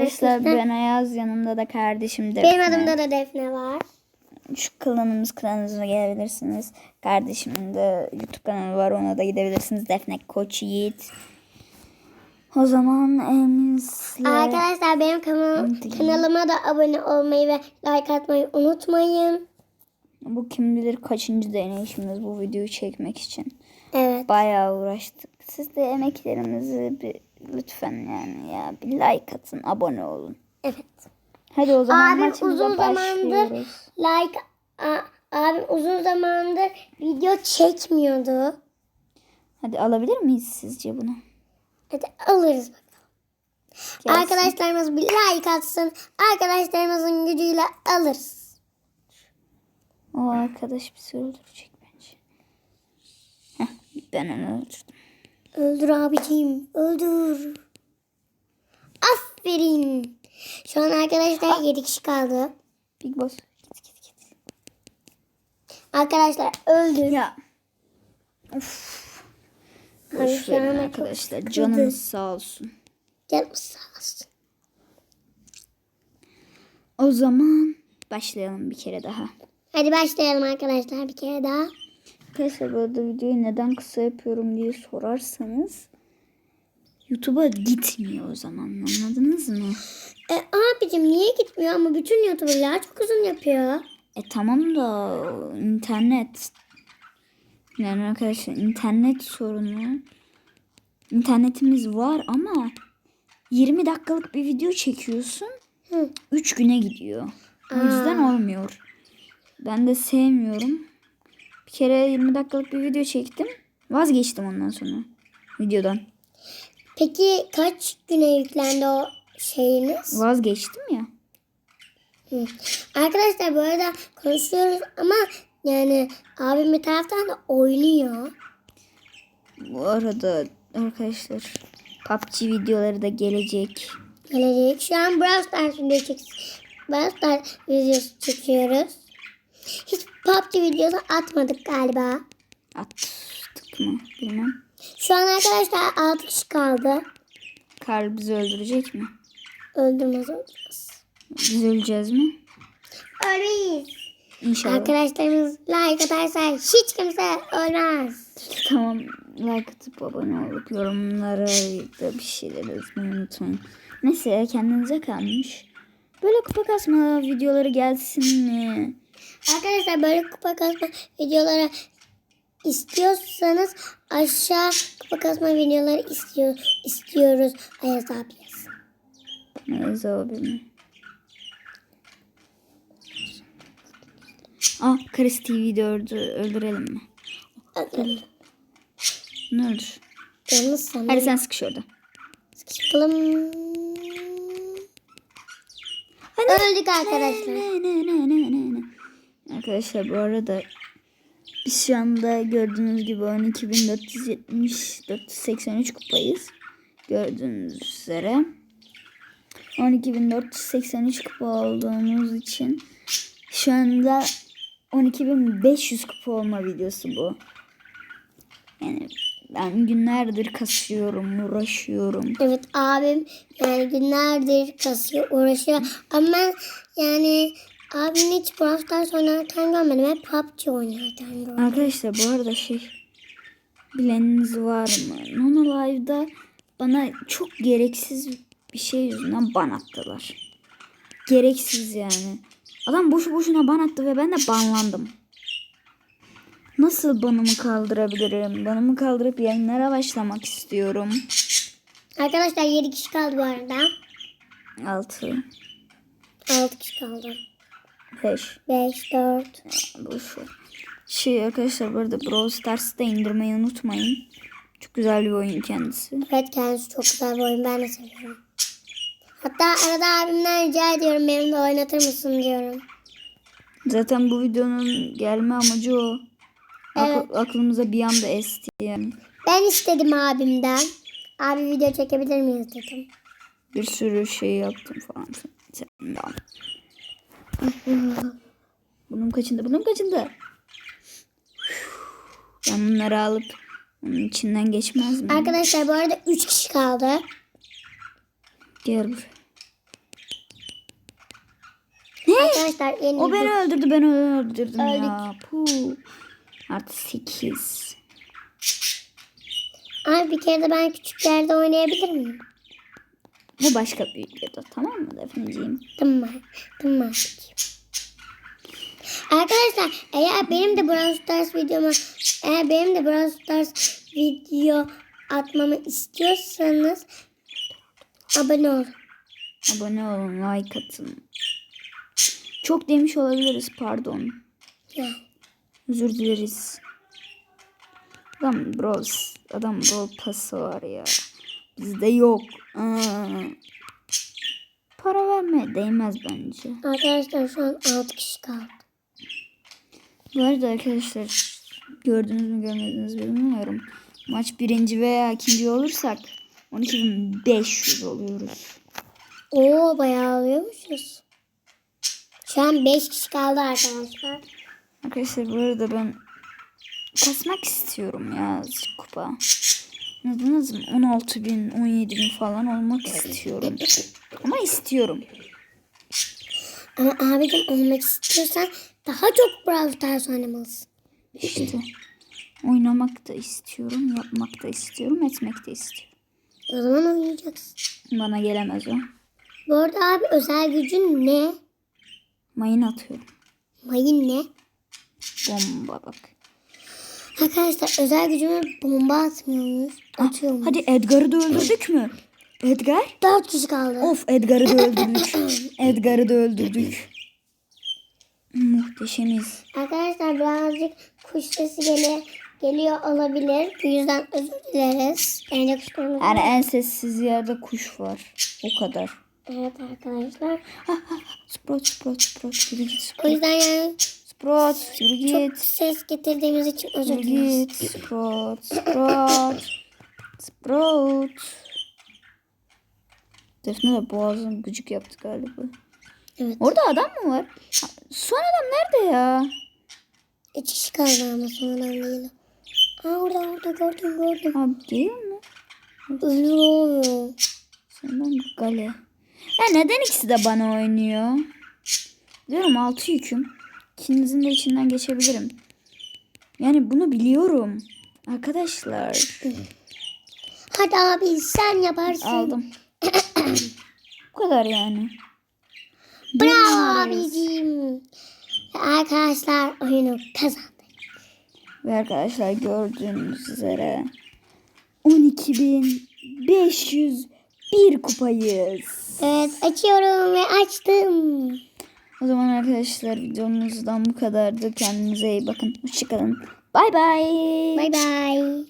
Arkadaşlar ben Ayaz yanımda da kardeşim Defne. Benim adımda da Defne var. Şu klanımız klanınıza gelebilirsiniz. Kardeşimin de YouTube kanalı var ona da gidebilirsiniz. Defne Koç Yiğit. O zaman Emiz'le Arkadaşlar benim kanal, kanalıma da abone olmayı ve like atmayı unutmayın. bu kim bilir kaçıncı deneyişimiz bu videoyu çekmek için. Evet. Bayağı uğraştık. Siz de emeklerimizi bir lütfen yani ya bir like atın, abone olun. Evet. Hadi o zaman Abim uzun zamandır başlıyoruz. like a, abim uzun zamandır video çekmiyordu. Hadi alabilir miyiz sizce bunu? Hadi alırız bakalım. Gelsin. Arkadaşlarımız bir like atsın. Arkadaşlarımızın gücüyle alırız. O arkadaş bizi öldürecek bence. Heh, ben onu öldürdüm. Öldür abiciğim. Öldür. Aferin. Şu an arkadaşlar 7 kişi kaldı. Big Boss. Git git git. Arkadaşlar öldür. Ya. Of. Boş verin arkadaşlar. Canınız sağ olsun. Canım sağ olsun. O zaman başlayalım bir kere daha. Hadi başlayalım arkadaşlar bir kere daha. Arkadaşlar bu arada videoyu neden kısa yapıyorum diye sorarsanız YouTube'a gitmiyor o zaman anladınız mı? E, abicim niye gitmiyor ama bütün youtuberlar çok uzun yapıyor. E tamam da internet yani arkadaşlar internet sorunu internetimiz var ama 20 dakikalık bir video çekiyorsun Hı. 3 güne gidiyor. O yüzden olmuyor. Ben de sevmiyorum. Bir kere 20 dakikalık bir video çektim. Vazgeçtim ondan sonra videodan. Peki kaç güne yüklendi o şeyiniz? Vazgeçtim ya. Hı. Arkadaşlar bu arada konuşuyoruz ama yani abim bir taraftan da oynuyor. Bu arada arkadaşlar PUBG videoları da gelecek. Gelecek. Şu an Brawl Stars video çek Brawl Stars videosu çekiyoruz. Hiç PUBG videosu atmadık galiba. Attık mı bilmem. Şu an arkadaşlar 6 kişi kaldı. Karl bizi öldürecek mi? Öldürmez öldürmez. Biz öleceğiz mi? Öyleyiz. İnşallah. Arkadaşlarımız like atarsa hiç kimse ölmez. Tamam like atıp abone olup yorumlara da bir şeyler yazmayı unutmayın. Neyse kendinize kalmış. Böyle kupa kasma videoları gelsin mi? Arkadaşlar böyle kupa kasma videoları istiyorsanız aşağı kupa kasma videoları istiyor istiyoruz. Ayaz abi yazsın. Neyse abi mi? Ah Chris TV'yi de öldü, öldürelim mi? Ne öldür? Yalnız sana Hadi sen sıkış orada. sıkışalım. Öldük arkadaşlar. Ne, ne, ne, ne, ne, ne. Arkadaşlar bu arada biz şu anda gördüğünüz gibi 12.470 483 kupayız. Gördüğünüz üzere. 12.483 kupa olduğumuz için şu anda 12.500 kupa olma videosu bu. Yani ben günlerdir kasıyorum, uğraşıyorum. Evet abim yani günlerdir kasıyor uğraşıyor. Ama yani abim hiç Brawl Stars oynarken görmedim. Hep PUBG oynarken gördüm. Arkadaşlar bu arada şey bileniniz var mı? Nono Live'da bana çok gereksiz bir şey yüzünden ban attılar. Gereksiz yani. Adam boşu boşuna ban attı ve ben de banlandım. Nasıl banımı kaldırabilirim? Banımı kaldırıp yayınlara başlamak istiyorum. Arkadaşlar 7 kişi kaldı bu arada. 6, 6 kişi kaldı. 5, 5, 4. boş ver. Şey arkadaşlar bu arada Brawl Stars'ı da indirmeyi unutmayın. Çok güzel bir oyun kendisi. Evet kendisi çok güzel bir oyun. Ben de seviyorum. Hatta arada abimden rica ediyorum benimle oynatır mısın diyorum. Zaten bu videonun gelme amacı o. Ak- Evet. aklımıza bir anda esti yani. Ben istedim abimden. Abi video çekebilir miyiz dedim. Bir sürü şey yaptım falan. Sen- ya. Bunun kaçında? Bunun kaçında? Ben bunları alıp onun içinden geçmez mi? Arkadaşlar bu arada 3 kişi kaldı. Gel buraya. Arkadaşlar yeni O beni öldürdü ben onu öldürdüm Öldük. ya. Puh. Artı 8. Abi bir kere de ben küçük yerde oynayabilir miyim? Bu başka bir videoda tamam mı Defneciğim? Tamam. Tamam. Arkadaşlar eğer benim de Brawl Stars videoma eğer benim de Brawl Stars video atmamı istiyorsanız abone olun. Abone olun, like atın. Çok demiş olabiliriz pardon. Yani. Özür dileriz. Adam bros, adam bro pası var ya. Bizde yok. Aa. Para vermeye değmez bence. Arkadaşlar şu an 6 kişi kaldı. Bu arada arkadaşlar gördünüz mü görmediniz mi bilmiyorum. Maç birinci veya ikinci olursak 12.500 oluyoruz. Oo bayağı alıyormuşuz. Şu an 5 kişi kaldı arkadaşlar. Arkadaşlar bu arada ben kasmak istiyorum ya azıcık kupa. Anladınız mı? 16 bin, 17 bin falan olmak istiyorum. Ama istiyorum. Ama abicim olmak istiyorsan daha çok Brawl Stars oynamalısın. İşte oynamak da istiyorum, yapmak da istiyorum, etmek de istiyorum. O zaman oynayacaksın. Bana gelemez o. Bu arada abi özel gücün ne? Mayın atıyorum. Mayın ne? Bomba bak. Arkadaşlar özel gücüme bomba atmıyormuş. Atıyormuş. Hadi Edgar'ı da öldürdük mü? Edgar? 4 kişi kaldı. Of Edgar'ı da öldürdük. Edgar'ı da öldürdük. Muhteşemiz. Arkadaşlar birazcık kuş sesi geliyor, geliyor olabilir. Bu yüzden özür dileriz. Bence kuşlarımız Yani en sessiz yerde kuş var. O kadar. Evet arkadaşlar. Sprout, Sprout, Sprout. Yürü git O Sprout. yüzden yani Sprout, yürü çok git. ses getirdiğimiz için özür Yürü dileriz. git. Sprout, Sprout. Sprout. Defne de boğazını gıcık yaptı galiba. Evet. Orada adam mı var? Son adam nerede ya? İki kişi kaldı ama sonradan değil. Aa orada orada gördüm gördüm. Abi değil mi? Ölür oluyor. Senden gale. Ya neden ikisi de bana oynuyor? Diyorum altı yüküm. İkinizin de içinden geçebilirim. Yani bunu biliyorum. Arkadaşlar. Hadi abi sen yaparsın. Aldım. Bu kadar yani. Bravo abicim. Arkadaşlar oyunu kazandık. Ve arkadaşlar gördüğünüz üzere 12.501 kupayız. Evet açıyorum ve açtım. O zaman arkadaşlar videomuzdan bu kadardı. Kendinize iyi bakın. Hoşçakalın. Bay bay. Bay bay.